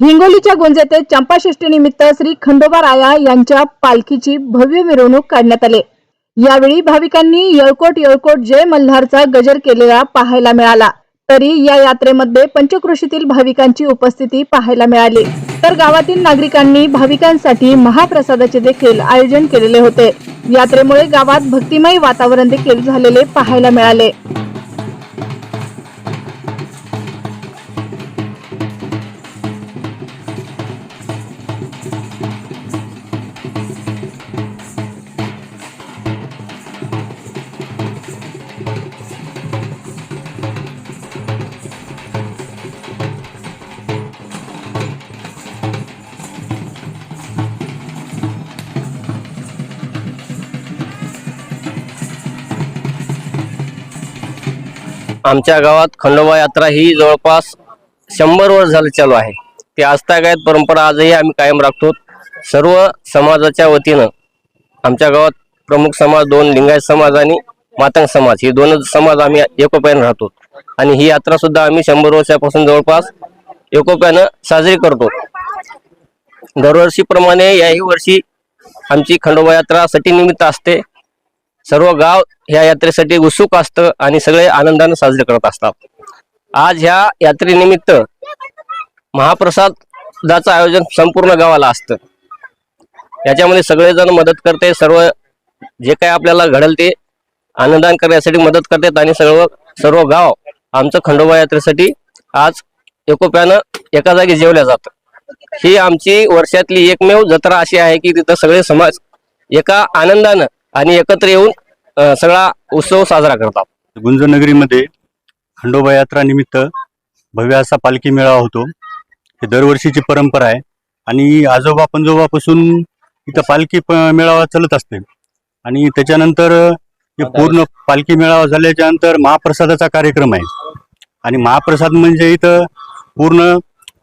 हिंगोलीच्या गुंज चंपाषष्ठी चंपाषष्ठीनिमित्त श्री खंडोबा राया यांच्या पालखीची भव्य मिरवणूक काढण्यात आली. यावेळी भाविकांनी येळकोट येळकोट जय मल्हारचा गजर केलेला पाहायला मिळाला. तरी या यात्रेमध्ये पंचकृषीतील भाविकांची उपस्थिती पाहायला मिळाली. तर गावातील नागरिकांनी भाविकांसाठी महाप्रसादाचे देखील आयोजन केलेले होते. यात्रेमुळे गावात भक्तिमय वातावरण देखील झालेले पाहायला मिळाले. आमच्या गावात खंडोबा यात्रा ही जवळपास शंभर वर्ष झालं चालू आहे. ती आजतागायत परंपरा आजही आम्ही कायम राखतो. सर्व समाजाच्या वतीनं आमच्या गावात प्रमुख समाज दोन लिंगायत समाज आणि मातंग समाज हे दोनच समाज आम्ही एकोप्याने राहतो. आणि ही यात्रा सुद्धा आम्ही शंभर वर्षापासून जवळपास एकोप्यानं साजरी करतो. दरवर्षीप्रमाणे याही वर्षी आमची खंडोबा यात्रा सटी निमित्त असते. सर्व गाव ह्या यात्रेसाठी उत्सुक असतं आणि सगळे आनंदाने साजरे करत असतात. आज ह्या यात्रेनिमित्त महाप्रसादाचं आयोजन संपूर्ण गावाला असतं. याच्यामध्ये सगळेजण मदत करते सर्व जे काही आपल्याला घडेल ते आनंदान करण्यासाठी मदत करतात आणि सर्व सर्व गाव आमचं खंडोबा यात्रेसाठी आज एकोप्यानं एका जागी जेवल्या जातं. ही आमची वर्षातली एकमेव जत्रा अशी आहे की तिथं सगळे समाज एका आनंदानं आणि एकत्र येऊन सगळा उत्सव साजरा करतात. गुंजनगरीमध्ये खंडोबा यात्रा निमित्त भव्य असा पालखी मेळावा होतो. ही दरवर्षीची परंपरा आहे. आणि आजोबा पंजोबापासून इथं पालखी मेळावा चालत असते. आणि त्याच्यानंतर हे पूर्ण पालखी मेळावा झाल्याच्यानंतर महाप्रसादाचा कार्यक्रम आहे. आणि महाप्रसाद म्हणजे इथं पूर्ण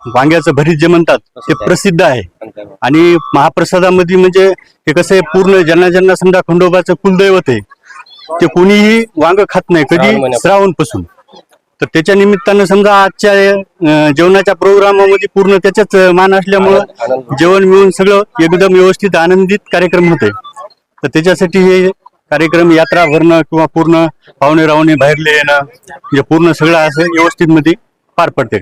वांग्याचं भरीत जे म्हणतात ते प्रसिद्ध आहे. आणि महाप्रसादामध्ये म्हणजे ते कसं आहे पूर्ण ज्यांना ज्यांना समजा खंडोबाचं कुलदैवत आहे ते कोणीही वांग खात नाही कधी. श्रावणपासून तर त्याच्या निमित्तानं समजा आजच्या जेवणाच्या प्रोग्रामामध्ये पूर्ण त्याच्याच मान असल्यामुळं. जेवण मिळून सगळं एकदम व्यवस्थित आनंदित कार्यक्रम होते. तर त्याच्यासाठी हे कार्यक्रम यात्रा भरणं किंवा पूर्ण पाहुणे रावणे बाहेरले येणं म्हणजे पूर्ण सगळं असं व्यवस्थित मध्ये पार पडते का?